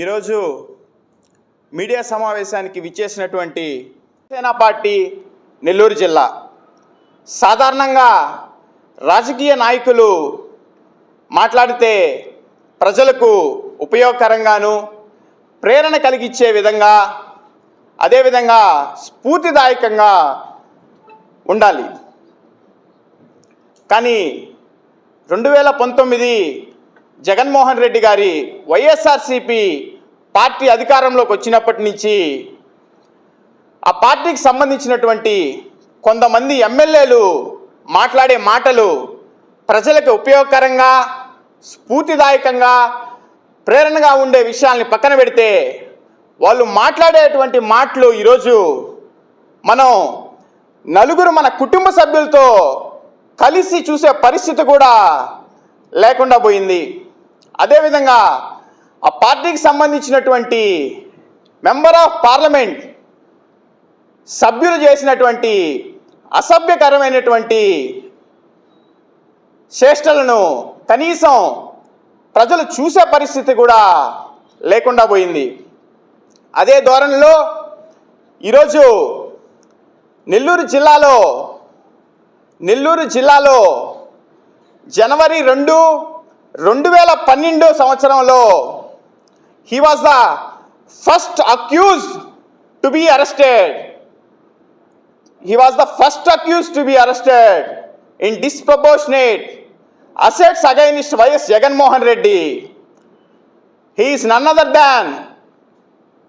ఈరోజు మీడియా సమావేశానికి విచ్చేసినటువంటి సేనా పార్టీ నెల్లూరు జిల్లా. సాధారణంగా రాజకీయ నాయకులు మాట్లాడితే ప్రజలకు ఉపయోగకరంగాను ప్రేరణ కలిగించే విధంగా అదేవిధంగా స్ఫూర్తిదాయకంగా ఉండాలి. కానీ రెండు వేల పంతొమ్మిది జగన్మోహన్ రెడ్డి గారి వైఎస్ఆర్సిపి పార్టీ అధికారంలోకి వచ్చినప్పటి నుంచి ఆ పార్టీకి సంబంధించినటువంటి కొంతమంది ఎమ్మెల్యేలు మాట్లాడే మాటలు ప్రజలకు ఉపయోగకరంగా స్ఫూర్తిదాయకంగా ప్రేరణగా ఉండే విషయాల్ని పక్కన పెడితే వాళ్ళు మాట్లాడేటువంటి మాటలు ఈరోజు మనం నలుగురు మన కుటుంబ సభ్యులతో కలిసి చూసే పరిస్థితి కూడా లేకుండా పోయింది. అదేవిధంగా ఆ పార్టీకి సంబంధించినటువంటి మెంబర్ ఆఫ్ పార్లమెంట్ సభ్యులు చేసినటువంటి అసభ్యకరమైనటువంటి చేష్టలను కనీసం ప్రజలు చూసే పరిస్థితి కూడా లేకుండా పోయింది. అదే ధోరణిలో ఈరోజు నెల్లూరు జిల్లాలో నెల్లూరు జిల్లాలో జనవరి రెండు రెండు వేల పన్నెండో సంవత్సరంలో he was the first accused to be arrested he was the first accused to be arrested in disproportionate assets against YS Jaganmohan Reddy he is none other than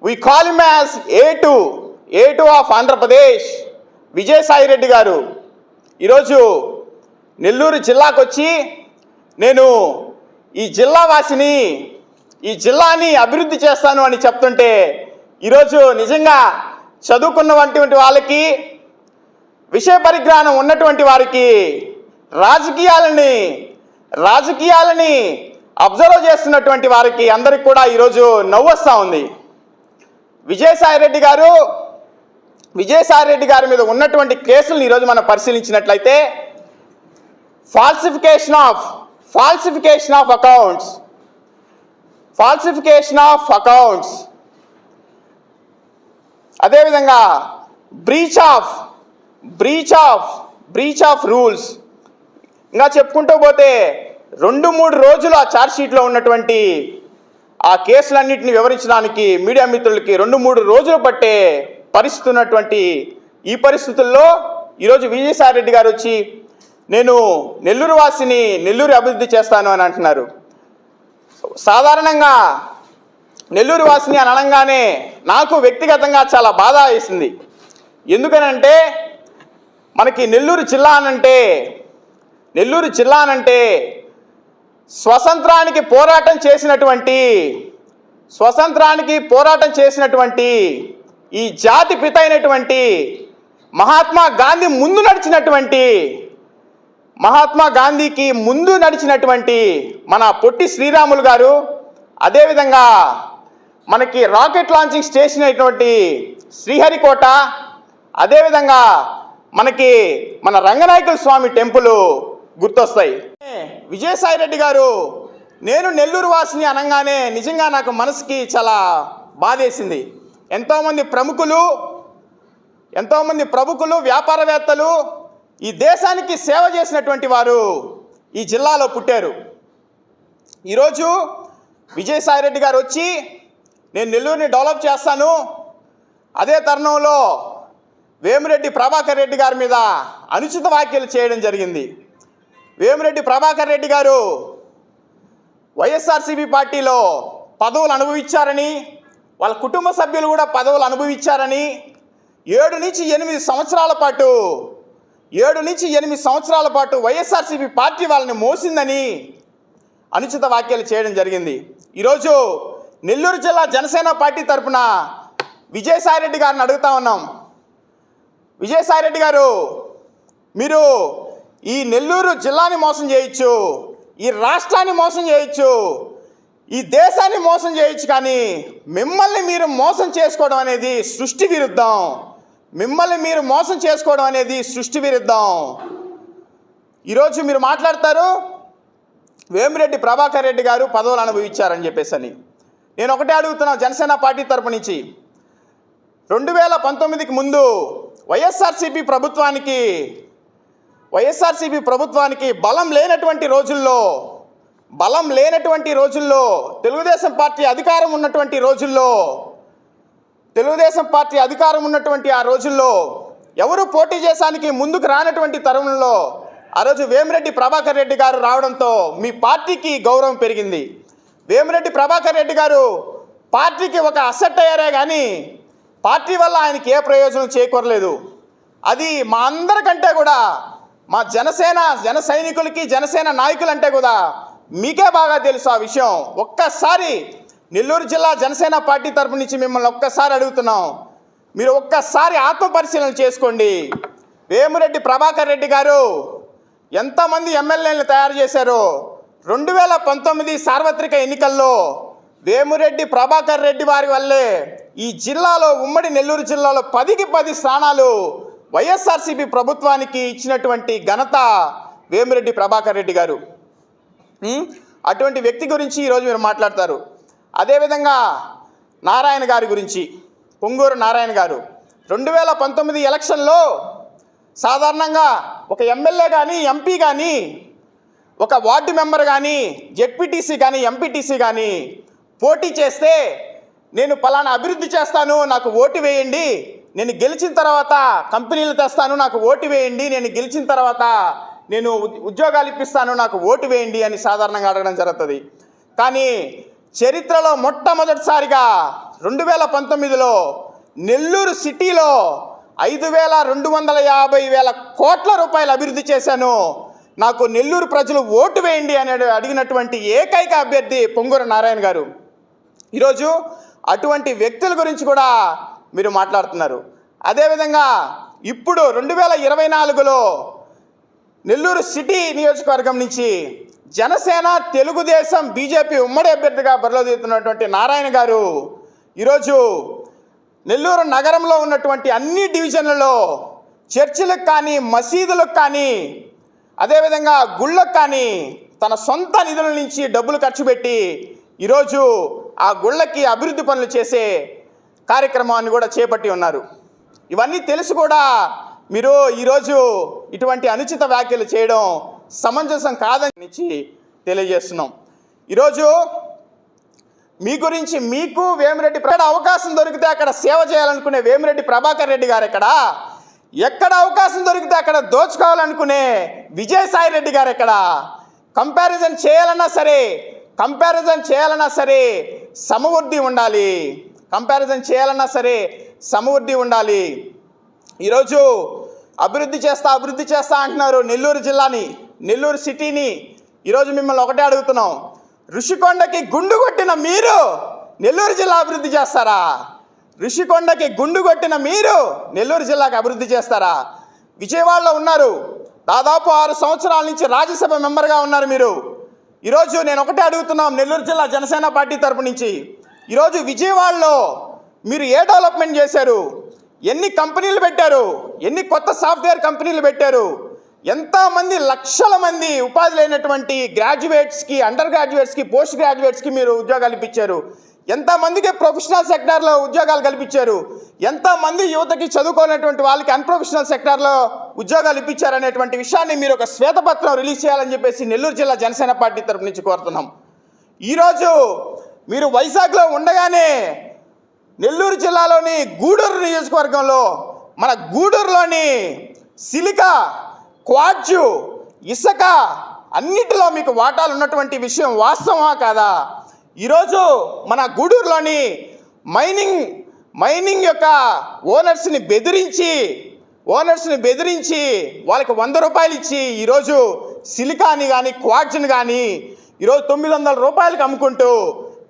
we call mass A two A two of Andhra Pradesh Vijayasai Reddy గారు. ఈరోజు నెల్లూరు జిల్లాకు వచ్చి నేను ఈ జిల్లా వాసిని ఈ జిల్లాని అభివృద్ధి చేస్తాను అని చెప్తుంటే ఈరోజు నిజంగా చదువుకున్నటువంటి వాళ్ళకి విషయ పరిజ్ఞానం ఉన్నటువంటి వారికి రాజకీయాలని రాజకీయాలని అబ్జర్వ్ చేస్తున్నటువంటి వారికి అందరికి కూడా ఈరోజు నవ్వొస్తూ ఉంది. విజయసాయి రెడ్డి గారు విజయసాయి రెడ్డి గారి మీద ఉన్నటువంటి కేసులను ఈరోజు మనం పరిశీలించినట్లయితే falsification of falsification of accounts falsification of accounts అదేవిధంగా breach of breach of breach of rules ఇంకా చెప్పుకుంటూ పోతే రెండు మూడు రోజులు ఆ ఛార్జ్షీట్లో ఉన్నటువంటి ఆ కేసులన్నింటినీ వివరించడానికి మీడియా మిత్రులకి రెండు మూడు రోజులు పట్టే పరిస్థితి ఉన్నటువంటి ఈ పరిస్థితుల్లో ఈరోజు విజయసాయి రెడ్డి గారు వచ్చి నేను నెల్లూరు వాసిని నెల్లూరు అభివృద్ధి చేస్తాను అని అంటున్నారు. సాధారణంగా నెల్లూరు వాసిని అని అనగానే నాకు వ్యక్తిగతంగా చాలా బాధ వేసింది. ఎందుకనంటే మనకి నెల్లూరు జిల్లా అనంటే నెల్లూరు జిల్లా అనంటే స్వతంత్రానికి పోరాటం చేసినటువంటి స్వతంత్రానికి పోరాటం చేసినటువంటి ఈ జాతి పిత అయినటువంటి మహాత్మా గాంధీ ముందు నడిచినటువంటి మహాత్మా గాంధీకి ముందు నడిచినటువంటి మన పొట్టి శ్రీరాములు గారు అదేవిధంగా మనకి రాకెట్ లాంచింగ్ స్టేషన్ అయినటువంటి శ్రీహరికోట అదేవిధంగా మనకి మన రంగనాయకుల స్వామి టెంపుల్ గుర్తొస్తాయి. విజయసాయి రెడ్డి గారు నేను నెల్లూరు వాసిని అనగానే నిజంగా నాకు మనసుకి చాలా బాధేసింది. ఎంతోమంది ప్రముఖులు ఎంతోమంది ప్రముఖులు వ్యాపారవేత్తలు ఈ దేశానికి సేవ చేసినటువంటి వారు ఈ జిల్లాలో పుట్టారు. ఈరోజు విజయసాయి రెడ్డి గారు వచ్చి నేను నెల్లూరుని డెవలప్ చేస్తాను. అదే తరుణంలో వేమిరెడ్డి ప్రభాకర్ రెడ్డి గారి మీద అనుచిత వ్యాఖ్యలు చేయడం జరిగింది. వేమిరెడ్డి ప్రభాకర్ రెడ్డి గారు వైఎస్ఆర్సీపీ పార్టీలో పదవులు అనుభవించారని వాళ్ళ కుటుంబ సభ్యులు కూడా పదవులు అనుభవించారని ఏడు నుంచి ఎనిమిది సంవత్సరాల పాటు ఏడు నుంచి ఎనిమిది సంవత్సరాల పాటు వైఎస్ఆర్సీపీ పార్టీ వాళ్ళని మోసిందని అనుచిత వ్యాఖ్యలు చేయడం జరిగింది. ఈరోజు నెల్లూరు జిల్లా జనసేన పార్టీ తరపున విజయసాయిరెడ్డి గారిని అడుగుతా ఉన్నాం. విజయసాయిరెడ్డి గారు మీరు ఈ నెల్లూరు జిల్లాని మోసం చేయొచ్చు ఈ రాష్ట్రాన్ని మోసం చేయొచ్చు ఈ దేశాన్ని మోసం చేయొచ్చు కానీ మిమ్మల్ని మీరు మోసం చేసుకోవడం అనేది సృష్టి విరుద్ధం. మిమ్మల్ని మీరు మోసం చేసుకోవడం అనేది సృష్టి విరుద్ధం. ఈరోజు మీరు మాట్లాడతారు వేమిరెడ్డి ప్రభాకర్ రెడ్డి గారు పదవులు అనుభవించారని చెప్పేసి అని. నేను ఒకటే అడుగుతున్నాను జనసేన పార్టీ తరపు నుంచి. రెండు వేల పంతొమ్మిదికి ముందు వైఎస్ఆర్సీపీ ప్రభుత్వానికి వైఎస్ఆర్సీపీ ప్రభుత్వానికి బలం లేనటువంటి రోజుల్లో బలం లేనటువంటి రోజుల్లో తెలుగుదేశం పార్టీ అధికారం ఉన్నటువంటి రోజుల్లో తెలుగుదేశం పార్టీ అధికారం ఉన్నటువంటి ఆ రోజుల్లో ఎవరు పోటీ చేశానికి ముందుకు రానటువంటి తరుణంలో ఆ రోజు వేమిరెడ్డి ప్రభాకర్ రెడ్డి గారు రావడంతో మీ పార్టీకి గౌరవం పెరిగింది. వేమిరెడ్డి ప్రభాకర్ రెడ్డి గారు పార్టీకి ఒక అసెట్ అయ్యారే కానీ పార్టీ వల్ల ఆయనకి ఏ ప్రయోజనం చేకూరలేదు. అది మా అందరికంటే కూడా మా జనసేన జన సైనికులకి జనసేన నాయకులంటే కూడా మీకే బాగా తెలుసు ఆ విషయం. ఒక్కసారి నెల్లూరు జిల్లా జనసేన పార్టీ తరపు నుంచి మిమ్మల్ని ఒక్కసారి అడుగుతున్నాం. మీరు ఒక్కసారి ఆత్మపరిశీలన చేసుకోండి. వేమురెడ్డి ప్రభాకర్ రెడ్డి గారు ఎంతమంది ఎమ్మెల్యేలను తయారు చేశారు? రెండు వేల పంతొమ్మిది సార్వత్రిక ఎన్నికల్లో వేమురెడ్డి ప్రభాకర్ రెడ్డి వారి వల్లే ఈ జిల్లాలో ఉమ్మడి నెల్లూరు జిల్లాలో పదికి పది స్థానాలు వైఎస్ఆర్సీపీ ప్రభుత్వానికి ఇచ్చినటువంటి ఘనత వేమిరెడ్డి ప్రభాకర్ రెడ్డి గారు. అటువంటి వ్యక్తి గురించి ఈరోజు మీరు మాట్లాడతారు. అదేవిధంగా నారాయణ గారి గురించి పొంగూరు నారాయణ గారు. రెండు వేల పంతొమ్మిది ఎలక్షన్లో సాధారణంగా ఒక ఎమ్మెల్యే కానీ ఎంపీ కానీ ఒక వార్డు మెంబర్ కానీ జెడ్పీటీసీ కానీ ఎంపీటీసీ కానీ పోటీ చేస్తే నేను పలానా అభివృద్ధి చేస్తాను నాకు ఓటు వేయండి నేను గెలిచిన తర్వాత కంపెనీలు తెస్తాను నాకు ఓటు వేయండి నేను గెలిచిన తర్వాత నేను ఉద్యోగాలు ఇప్పిస్తాను నాకు ఓటు వేయండి అని సాధారణంగా అడగడం జరుగుతుంది. కానీ చరిత్రలో మొట్టమొదటిసారిగా రెండు వేల పంతొమ్మిదిలో నెల్లూరు సిటీలో ఐదు వేల రెండు వందల యాభై వేల కోట్ల రూపాయలు అభివృద్ధి చేశాను. నాకు నెల్లూరు ప్రజలు ఓటు వేయండి అని అడిగినటువంటి ఏకైక అభ్యర్థి పొంగూరు నారాయణ గారు. ఈరోజు అటువంటి వ్యక్తుల గురించి కూడా మీరు మాట్లాడుతున్నారు. అదేవిధంగా ఇప్పుడు రెండు వేల ఇరవై నాలుగులో నెల్లూరు సిటీ నియోజకవర్గం నుంచి జనసేన తెలుగుదేశం బీజేపీ ఉమ్మడి అభ్యర్థిగా బరిలోదీతున్నటువంటి నారాయణ గారు ఈరోజు నెల్లూరు నగరంలో ఉన్నటువంటి అన్ని డివిజన్లలో చర్చిలకు కానీ మసీదులకు కానీ అదేవిధంగా గుళ్ళకు కానీ తన సొంత నిధుల నుంచి డబ్బులు ఖర్చు పెట్టి ఈరోజు ఆ గుళ్ళకి అభివృద్ధి పనులు చేసే కార్యక్రమాన్ని కూడా చేపట్టి ఉన్నారు. ఇవన్నీ తెలిసి కూడా మీరు ఈరోజు ఇటువంటి అనుచిత వ్యాఖ్యలు చేయడం సమంజసం కాదని తెలియజేస్తున్నాం. ఈరోజు మీ గురించి మీకు వేమిరెడ్డి ఎక్కడ అవకాశం దొరికితే అక్కడ సేవ చేయాలనుకునే వేమిరెడ్డి ప్రభాకర్ రెడ్డి గారు ఎక్కడ? ఎక్కడ అవకాశం దొరికితే అక్కడ దోచుకోవాలనుకునే విజయసాయి రెడ్డి గారు ఎక్కడ? కంపారిజన్ చేయాలన్నా సరే కంపారిజన్ చేయాలన్నా సరే సమవృద్ధి ఉండాలి. కంపారిజన్ చేయాలన్నా సరే సమవృద్ధి ఉండాలి. ఈరోజు అభివృద్ధి చేస్తా అభివృద్ధి చేస్తా అంటున్నారు నెల్లూరు జిల్లాని. నెల్లూరు సిటీని ఈరోజు మిమ్మల్ని ఒకటే అడుగుతున్నాం. ఋషికొండకి గుండు కొట్టిన మీరు నెల్లూరు జిల్లా అభివృద్ధి చేస్తారా? ఋషికొండకి గుండు కొట్టిన మీరు నెల్లూరు జిల్లాకి అభివృద్ధి చేస్తారా? విజయవాడలో ఉన్నారు. దాదాపు ఆరు సంవత్సరాల నుంచి రాజ్యసభ మెంబర్గా ఉన్నారు మీరు. ఈరోజు నేను ఒకటే అడుగుతున్నాం నెల్లూరు జిల్లా జనసేన పార్టీ తరపు నుంచి. ఈరోజు విజయవాడలో మీరు ఏ డెవలప్మెంట్ చేశారు? ఎన్ని కంపెనీలు పెట్టారు? ఎన్ని కొత్త సాఫ్ట్వేర్ కంపెనీలు పెట్టారు? ఎంతమంది లక్షల మంది ఉపాధి లేనటువంటి గ్రాడ్యుయేట్స్కి అండర్ గ్రాడ్యుయేట్స్కి పోస్ట్ గ్రాడ్యుయేట్స్కి మీరు ఉద్యోగాలు ఇప్పించారు? ఎంతమందికి ప్రొఫెషనల్ సెక్టార్లో ఉద్యోగాలు కల్పించారు? ఎంతమంది యువతకి చదువుకోనటువంటి వాళ్ళకి అన్ప్రొఫెషనల్ సెక్టార్లో ఉద్యోగాలు ఇప్పించారనేటువంటి విషయాన్ని మీరు ఒక శ్వేతపత్రం రిలీజ్ చేయాలని చెప్పేసి నెల్లూరు జిల్లా జనసేన పార్టీ తరపు నుంచి కోరుతున్నాం. ఈరోజు మీరు వైజాగ్లో ఉండగానే నెల్లూరు జిల్లాలోని గూడూరు నియోజకవర్గంలో మన గూడూరులోని సిలిక క్వాడ్జు ఇసుక అన్నిటిలో మీకు వాటాలు ఉన్నటువంటి విషయం వాస్తవమా కాదా? ఈరోజు మన గూడూరులోని మైనింగ్ మైనింగ్ యొక్క ఓనర్స్ని బెదిరించి ఓనర్స్ని బెదిరించి వాళ్ళకి వంద రూపాయలు ఇచ్చి ఈరోజు సిలికాని కానీ క్వాడ్జ్ని కానీ ఈరోజు తొమ్మిది వందల రూపాయలకు అమ్ముకుంటూ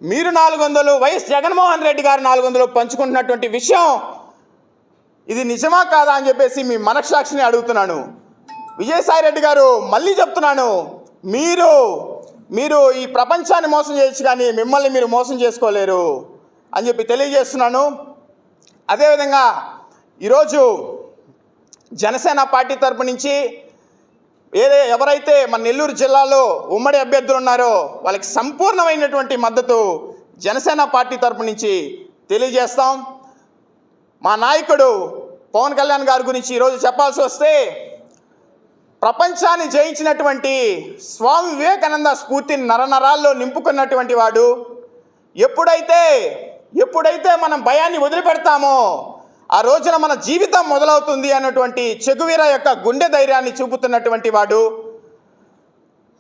మీరు నాలుగు వందలు వైఎస్ జగన్మోహన్ రెడ్డి గారు నాలుగు వందలు పంచుకుంటున్నటువంటి విషయం ఇది నిజమా కాదా అని చెప్పేసి మీ మనస్సాక్షిని అడుగుతున్నాను. విజయసాయి రెడ్డి గారు మళ్ళీ చెప్తున్నాను. మీరు మీరు ఈ ప్రపంచాన్ని మోసం చేయొచ్చు కానీ మిమ్మల్ని మీరు మోసం చేసుకోలేరు అని చెప్పి తెలియజేస్తున్నాను. అదేవిధంగా ఈరోజు జనసేన పార్టీ తరపు నుంచి ఏదే ఎవరైతే మన నెల్లూరు జిల్లాలో ఉమ్మడి అభ్యర్థులు ఉన్నారో వాళ్ళకి సంపూర్ణమైనటువంటి మద్దతు జనసేన పార్టీ తరపు నుంచి తెలియజేస్తాం. మా నాయకుడు పవన్ కళ్యాణ్ గారి గురించి ఈరోజు చెప్పాల్సి వస్తే ప్రపంచాన్ని జయించినటువంటి స్వామి వివేకానంద స్ఫూర్తిని నరనరాల్లో నింపుకున్నటువంటి వాడు. ఎప్పుడైతే ఎప్పుడైతే మనం భయాన్ని వదిలిపెడతామో ఆ రోజున మన జీవితం మొదలవుతుంది అన్నటువంటి చెగువీర యొక్క గుండె ధైర్యాన్ని చూపుతున్నటువంటి వాడు.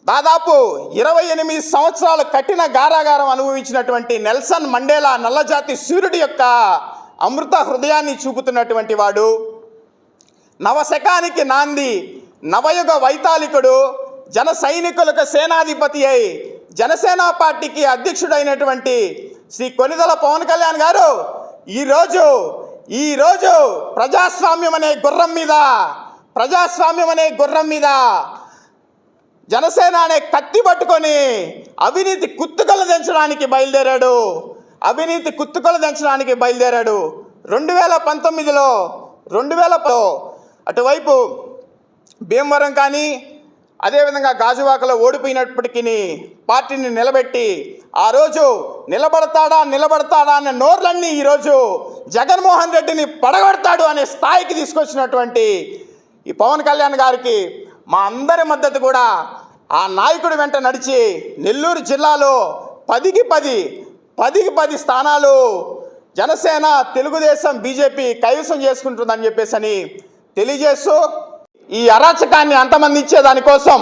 దాదాపు ఇరవై ఎనిమిది సంవత్సరాలు కఠిన గారాగారం అనుభవించినటువంటి నెల్సన్ మండేలా నల్లజాతి సూర్యుడి యొక్క అమృత హృదయాన్ని చూపుతున్నటువంటి వాడు. నవశకానికి నాంది నవయుగ వైతాళికుడు జన సైనికులకు సేనాధిపతి అయి జనసేన పార్టీకి అధ్యక్షుడైనటువంటి శ్రీ కొనిదల పవన్ కళ్యాణ్ గారు ఈరోజు ఈరోజు ప్రజాస్వామ్యం అనే గుర్రం మీద ప్రజాస్వామ్యం అనే గుర్రం మీద జనసేన అనే కత్తి పట్టుకొని అవినీతి కుత్తుకలు దించడానికి బయలుదేరాడు. అవినీతి కుత్తుకలు దించడానికి బయలుదేరాడు. రెండు వేల పంతొమ్మిదిలో రెండు వేల అటువైపు భీమవరం కానీ అదేవిధంగా గాజువాకలో ఓడిపోయినప్పటికీ పార్టీని నిలబెట్టి ఆ రోజు నిలబడతాడా నిలబడతాడా అనే నోర్లన్నీ ఈరోజు జగన్మోహన్ రెడ్డిని పడగొడతాడు అనే స్థాయికి తీసుకొచ్చినటువంటి ఈ పవన్ కళ్యాణ్ గారికి మా అందరి మద్దతు కూడా ఆ నాయకుడి వెంట నడిచి నెల్లూరు జిల్లాలో పదికి పది పదికి పది స్థానాలు జనసేన తెలుగుదేశం బీజేపీ కైవసం చేసుకుంటుందని చెప్పేసి అని తెలియజేస్తూ ఈ అరాచకాన్ని అంతమందించే దానికోసం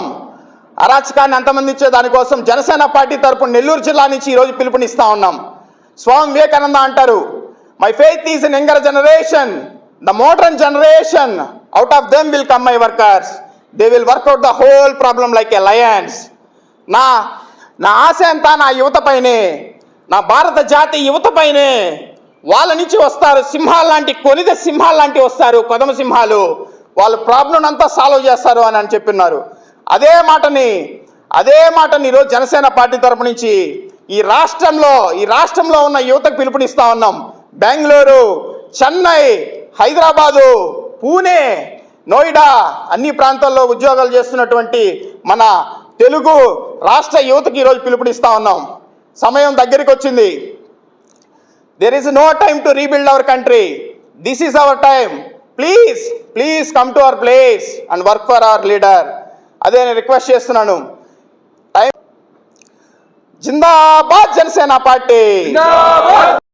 అరాచకాన్ని అంతమందించే దానికోసం జనసేన పార్టీ తరపున నెల్లూరు జిల్లా నుంచి ఈరోజు పిలుపునిస్తా ఉన్నాం. స్వామి వివేకానంద అంటారు my faith is in younger generation the modern generation out of them will come my workers they will work out the whole problem like a lions నా నా ఆశ అంతా నా యువత పైనే. నా భారత జాతి యువత పైనే. వాళ్ళ నుంచి వస్తారు సింహాలు లాంటి కొనిద సింహాలు లాంటి వస్తారు కొదమ సింహాలు. వాళ్ళ ప్రాబ్లం అంతా సాల్వ్ చేస్తారు అని అని చెప్పిన్నారు. అదే మాటని అదే మాటని ఈరోజు జనసేన పార్టీ తరపు నుంచి ఈ రాష్ట్రంలో ఈ రాష్ట్రంలో ఉన్న యువతకు పిలుపునిస్తా ఉన్నాం. బెంగళూరు చెన్నై హైదరాబాదు పూణే నోయిడా అన్ని ప్రాంతాల్లో ఉద్యోగాలు చేస్తున్నటువంటి మన తెలుగు రాష్ట్ర యువతకి ఈరోజు పిలుపునిస్తా ఉన్నాం. సమయం దగ్గరికి వచ్చింది. There is no time to rebuild our country this is our time please please come to our place and work for our leader అదే నేను రిక్వెస్ట్ చేస్తున్నాను. టైం జిందాబాద్ జనసేన పార్టీ.